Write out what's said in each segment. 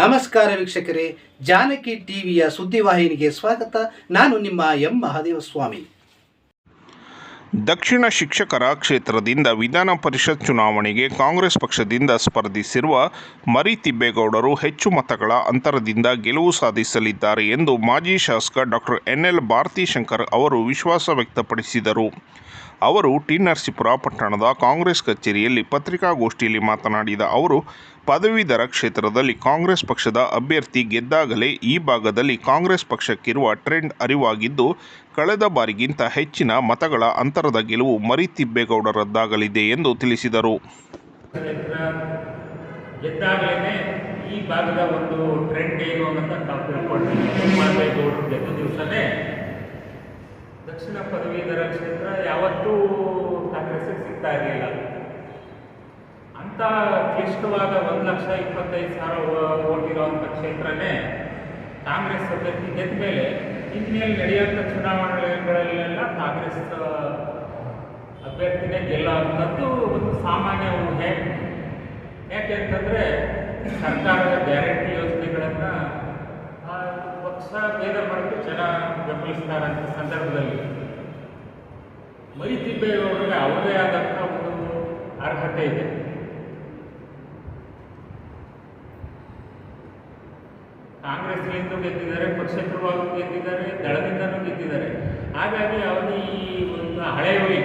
ನಮಸ್ಕಾರ ವೀಕ್ಷಕರೇ, ಜಾನಕಿ ಟಿವಿಯ ಸುದ್ದಿವಾಹಿನಿಗೆ ಸ್ವಾಗತ. ನಾನು ನಿಮ್ಮ ಎಂ. ಮಹಾದೇವ ಸ್ವಾಮಿ ದಕ್ಷಿಣ ಶಿಕ್ಷಕರ ಕ್ಷೇತ್ರದಿಂದ ವಿಧಾನ ಪರಿಷತ್ ಚುನಾವಣೆಗೆ ಕಾಂಗ್ರೆಸ್ ಪಕ್ಷದಿಂದ ಸ್ಪರ್ಧಿಸಿರುವ ಮರಿ ತಿಬ್ಬೇಗೌಡರು ಹೆಚ್ಚು ಮತಗಳ ಅಂತರದಿಂದ ಗೆಲುವು ಸಾಧಿಸಲಿದ್ದಾರೆ ಎಂದು ಮಾಜಿ ಶಾಸಕ ಡಾಕ್ಟರ್ ಎನ್. ಎಲ್. ಭಾರತೀಶಂಕರ್ ಅವರು ವಿಶ್ವಾಸ ವ್ಯಕ್ತಪಡಿಸಿದರು. ಅವರು ಟಿ ನರಸೀಪುರ ಪಟ್ಟಣದ ಕಾಂಗ್ರೆಸ್ ಕಚೇರಿಯಲ್ಲಿ ಪತ್ರಿಕಾಗೋಷ್ಠಿಯಲ್ಲಿ ಮಾತನಾಡಿದ ಅವರು, ಪದವೀಧರ ಕ್ಷೇತ್ರದಲ್ಲಿ ಕಾಂಗ್ರೆಸ್ ಪಕ್ಷದ ಅಭ್ಯರ್ಥಿ ಗೆದ್ದಾಗಲೇ ಈ ಭಾಗದಲ್ಲಿ ಕಾಂಗ್ರೆಸ್ ಪಕ್ಷಕ್ಕಿರುವ ಟ್ರೆಂಡ್ ಅರಿವಾಗಿದ್ದು, ಕಳೆದ ಬಾರಿಗಿಂತ ಹೆಚ್ಚಿನ ಮತಗಳ ಅಂತರದ ಗೆಲುವು ಮರಿತಿಬ್ಬೇಗೌಡರದ್ದಾಗಲಿದೆ ಎಂದು ತಿಳಿಸಿದರು. ಈ ಭಾಗದ ಒಂದು ಟ್ರೆಂಡ್ ಏನು ಅಂತ ನಾವು ತಿಳ್ಕೊಳ್ತೀವಿ ಮಾಡಬೇಕು ದಿವಸನೇ ದಕ್ಷಿಣ ಪದವೀಧರ ಕ್ಷೇತ್ರ ಯಾವತ್ತೂ ಕಾಂಗ್ರೆಸ್ಗೆ ಸಿಗ್ತಾ ಇರಲಿಲ್ಲ. ಅಂತ ಕ್ಲಿಷ್ಟವಾದ ಒಂದು ಲಕ್ಷ ಇಪ್ಪತ್ತೈದು ಸಾವಿರ ಓಟ್ ಕ್ಷೇತ್ರನೇ ಕಾಂಗ್ರೆಸ್ ಅಭ್ಯರ್ಥಿ ಗೆದ್ದ ಮೇಲೆ ಇನ್ಮೇಲೆ ನಡೆಯುವಂಥ ಚುನಾವಣೆಗಳಲ್ಲೆಲ್ಲ ಕಾಂಗ್ರೆಸ್ ಅಭ್ಯರ್ಥಿನೇ ಗೆಲ್ಲುವಂಥದ್ದು ಒಂದು ಸಾಮಾನ್ಯ ಊಹೆ. ಯಾಕೆ ಅಂತಂದರೆ ಸರ್ಕಾರದ ಗ್ಯಾರಂಟಿ ಯೋಜನೆಗಳನ್ನು ಪಕ್ಷ ಭೇದ ಮಾಡಿದ್ದು ಜನ ಬೆಂಬಲಿಸ್ತಾರಂಥ ಸಂದರ್ಭದಲ್ಲಿ ಮೈ ತಿಬ್ಬೇಗೌಡರಿಗೆ ಅವರದೇ ಆದಂಥ ಒಂದು ಅರ್ಹತೆ ಇದೆ. ಕಾಂಗ್ರೆಸ್ನಿಂದ ಗೆದ್ದಿದ್ದಾರೆ ಪಕ್ಷೇತರವಾಗಿ ಗೆದ್ದಿದ್ದಾರೆ, ದಳದಿಂದನೂ ಗೆದ್ದಿದ್ದಾರೆ. ಹಾಗಾಗಿ ಅವರು ಈ ಒಂದು ಹಳೆ ಉಳಿ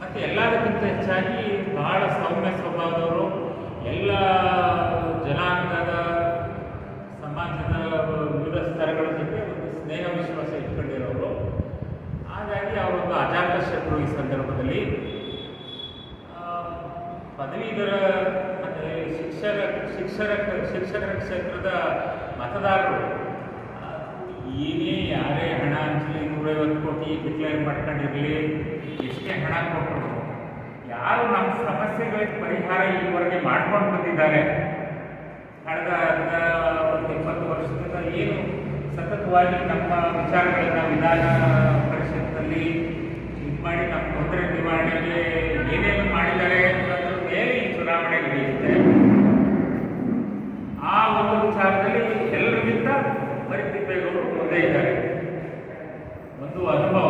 ಮತ್ತು ಎಲ್ಲದಕ್ಕಿಂತ ಹೆಚ್ಚಾಗಿ ಬಹಳ ಸೌಮ್ಯ ಸ್ವಭಾವದವರು, ಎಲ್ಲ ಜನಾಂಗದ ಸಮಾಜದ ವಿವಿಧ ಸ್ತರಗಳ ಜೊತೆ ಒಂದು ಸ್ನೇಹ ವಿಶ್ವಾಸ ಇಟ್ಕೊಂಡಿರೋರು ಹಾಗಾಗಿ ಅವರೊಂದು ಅಜಾತ ಶತ್ರು ಈ ಸಂದರ್ಭದಲ್ಲಿ ಆ, ಪದವೀಧರ ಮತ್ತು ಶಿಕ್ಷಕ ಶಿಕ್ಷಕ ಶಿಕ್ಷಕರ ಕ್ಷೇತ್ರದ ಮತದಾರರು ಏನೇ ಯಾರೇ ಹಣ ಹಂಚಲಿ ನೂರೈವತ್ತು ಕೋಟಿ ಡಿಕ್ಲೇರ್ ಮಾಡ್ಕೊಂಡಿರಲಿ, ಎಷ್ಟೇ ಹಣ ಕೊಟ್ಟರು ಯಾರು ನಮ್ಮ ಸಮಸ್ಯೆಗಳಿಗೆ ಪರಿಹಾರ ಈವರೆಗೆ ಮಾಡ್ಕೊಂಡು ಬಂದಿದ್ದಾರೆ? ಕಳೆದ ಒಂದು ಇಪ್ಪತ್ತು ವರ್ಷದಿಂದ ಏನು ಸತತವಾಗಿ ನಮ್ಮ ವಿಚಾರಗಳನ್ನು ವಿಧಾನ ಪರಿಷತ್ನಲ್ಲಿ ಇದು ಮಾಡಿ ನಮ್ಮ ತೊಂದರೆ ನಿವಾರಣೆಗೆ ಏನೇನು ಮಾಡಿದ್ದಾರೆ? ಚುನಾವಣೆ ನಡೆಯುತ್ತೆ. ಆ ಒಂದು ವಿಚಾರದಲ್ಲಿ ಎಲ್ಲರಿಗಿಂತ ಮರಿತಿಪ್ಪೇಗೌಡರು ಮುಂದೆ ಇದ್ದಾರೆ. ಒಂದು ಅನುಭವ.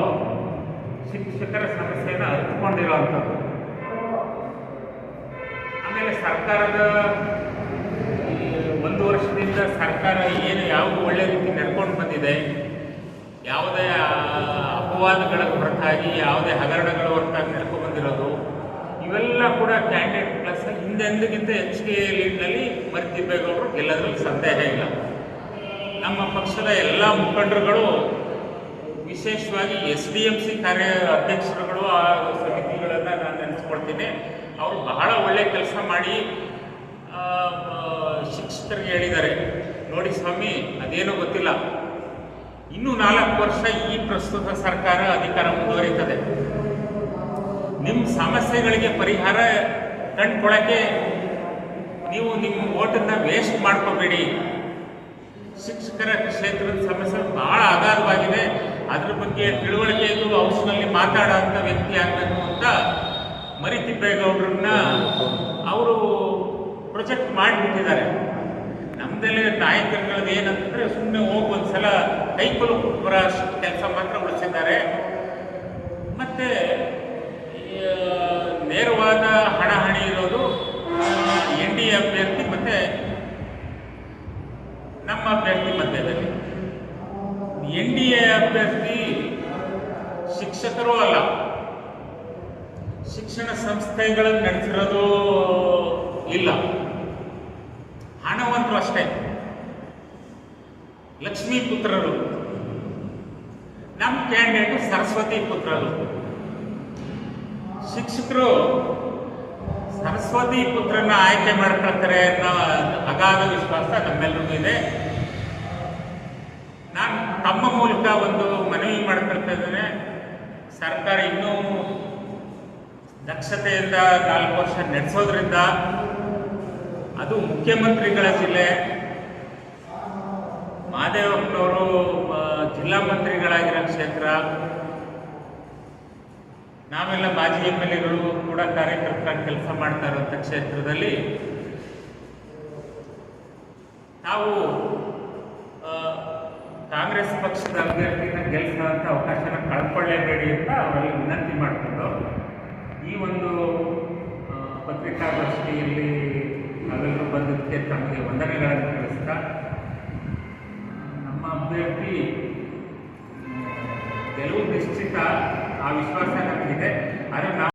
ಶಿಕ್ಷಕರ ಸಮಸ್ಯೆಯನ್ನು ಅರಿತುಕೊಂಡಿರುವಂಥದ್ದು. ಆಮೇಲೆ ಸರ್ಕಾರದ ಒಂದು ವರ್ಷದಿಂದ ಸರ್ಕಾರ ಏನು ಯಾವ ಒಳ್ಳೆ ರೀತಿ ನಡ್ಕೊಂಡು ಬಂದಿದೆ, ಯಾವುದೇ ಅಪವಾದಗಳ ಹೊರತಾಗಿ, ಯಾವುದೇ ಹಗರಣಗಳ ಹೊರತಾಗಿ ನಡ್ಕೊಂಡು ಬಂದಿರೋದು ಇವೆಲ್ಲ ಕೂಡ ಕ್ಯಾಂಡಿಡೇಟ್ ಪ್ಲಸ್ ಹಿಂದೆಂದಿಗಿಂತ ಕೆ ಲೀಡ್ನಲ್ಲಿ ಮರಿತಿಬ್ಬೇಗೌಡರು ಗೆಲ್ಲೋದ್ರಲ್ಲಿ ಸಂದೇಹ ಇಲ್ಲ. ನಮ್ಮ ಪಕ್ಷದ ಎಲ್ಲ ಮುಖಂಡರುಗಳು, ವಿಶೇಷವಾಗಿ ಎಸ್ ಡಿ ಎಂ ಸಿ ಕಾರ್ಯ ಅಧ್ಯಕ್ಷರುಗಳು ಆ ಸಮಿತಿಗಳನ್ನು ನಾನು ನೆನೆಸ್ಕೊಳ್ತೀನಿ. ಅವರು ಬಹಳ ಒಳ್ಳೆ ಕೆಲಸ ಮಾಡಿ ಶಿಕ್ಷಕರಿಗೆ ಹೇಳಿದ್ದಾರೆ. ನೋಡಿ ಸ್ವಾಮಿ, ಅದೇನೋ ಗೊತ್ತಿಲ್ಲ. ಇನ್ನು ನಾಲ್ಕು ವರ್ಷ ಈ ಪ್ರಸ್ತುತ ಸರ್ಕಾರ ಅಧಿಕಾರ ಮುಂದುವರಿತದೆ. ನಿಮ್ಮ ಸಮಸ್ಯೆಗಳಿಗೆ ಪರಿಹಾರ ಕಂಡುಕೊಳ್ಳೋಕ್ಕೆ ನೀವು ನಿಮ್ಮ ಓಟನ್ನು ವೇಸ್ಟ್ ಮಾಡ್ಕೋಬೇಡಿ. ಶಿಕ್ಷಕರ ಕ್ಷೇತ್ರದ ಸಮಸ್ಯೆ ಬಹಳ ಅಗಾಧವಾಗಿದೆ. ಅದ್ರ ಬಗ್ಗೆ ತಿಳುವಳಿಕೆ ಇದು ಹೌಸ್ನಲ್ಲಿ ಮಾತಾಡೋಂಥ ವ್ಯಕ್ತಿ ಆಗಬೇಕು ಅಂತ ಮರಿತಿಬ್ಬೇಗೌಡ್ರನ್ನ ಅವರು ಪ್ರೊಜೆಕ್ಟ್ ಮಾಡಿಬಿಟ್ಟಿದ್ದಾರೆ. ನಮ್ದೆಲ್ಲ ನಾಯಕರುಗಳದ್ದು ಏನಂತಂದ್ರೆ ಸುಮ್ಮನೆ ಹೋಗಿ ಒಂದ್ಸಲ ಕೈಕೊಲು ಬರೋ ಕೆಲಸ ಮಾತ್ರ ಉಳಿಸಿದ್ದಾರೆ ಮತ್ತೆ ಈ, ನೇರವಾದ ಹಣಾಹಣಿ ಇರೋದು ಎನ್ ಡಿ ಎ ಅಭ್ಯರ್ಥಿ ಮತ್ತೆ ನಮ್ಮ ಅಭ್ಯರ್ಥಿ ಮಧ್ಯದಲ್ಲಿ. ಎನ್ ಡಿ ಎ ಅಭ್ಯರ್ಥಿ ಶಿಕ್ಷಕರು ಅಲ್ಲ. ಶಿಕ್ಷಣ ಸಂಸ್ಥೆಗಳನ್ನು ನಡೆಸಿರೋದು ಇಲ್ಲ. ಹಣವಂತರು ಅಷ್ಟೇ. ಲಕ್ಷ್ಮೀ ಪುತ್ರರು. ನಮ್ಮ ಕ್ಯಾಂಡಿಡೇಟು ಸರಸ್ವತಿ ಪುತ್ರರು. ಶಿಕ್ಷಕರು ಸರಸ್ವತಿ ಪುತ್ರನ ಆಯ್ಕೆ ಮಾಡ್ಕೊಳ್ತಾರೆ ಅನ್ನೋ ಅಗಾಧ ವಿಶ್ವಾಸ ನಮ್ಮೆಲ್ಲರಿಗೂ ಇದೆ. ನಾನು ತಮ್ಮ ಮೂಲಕ ಒಂದು ಮನವಿ ಮಾಡ್ಕೊಳ್ತಾ ಇದ್ದೇನೆ. ಸರ್ಕಾರ ಇನ್ನೂ ದಕ್ಷತೆಯಿಂದ ನಾಲ್ಕು ವರ್ಷ ನಡೆಸೋದ್ರಿಂದ ಅದು ಮುಖ್ಯಮಂತ್ರಿಗಳ ಜಿಲ್ಲೆ. ಮಹಾದೇವಪ್ಪನವರು ಜಿಲ್ಲಾ ಮಂತ್ರಿಗಳಾಗಿರೋ ಕ್ಷೇತ್ರ ನಾವೆಲ್ಲ ಮಾಜಿ ಎಂ ಎಲ್ ಎಗಳು ಕೂಡ ಕಾರ್ಯಕರ್ತರಾಗಿ ಕೆಲಸ ಮಾಡ್ತಾ ಇರುವಂಥ ಕ್ಷೇತ್ರದಲ್ಲಿ ನಾವು ಕಾಂಗ್ರೆಸ್ ಪಕ್ಷದ ಅಭ್ಯರ್ಥಿನ ಗೆಲ್ಲಿಸುವಂಥ ಅವಕಾಶನ ಕಳ್ಕೊಳ್ಳೇಬೇಡಿ ಅಂತ ಅವರಲ್ಲಿ ವಿನಂತಿ ಮಾಡಿಕೊಂಡು ಈ ಒಂದು ಪತ್ರಿಕಾಗೋಷ್ಠಿಯಲ್ಲಿ ನಾವೆಲ್ಲರೂ ಬಂದಿದ್ದಕ್ಕೆ ತಮಗೆ ವಂದನೆಗಳನ್ನು ತಿಳಿಸ್ತಾ ನಮ್ಮ ಅಭ್ಯರ್ಥಿ ಗೆಲುವು ನಿಶ್ಚಿತ ಆ ವಿಶ್ವಾಸ ನಮಗಿದೆ ಆದರೆ ನಾವು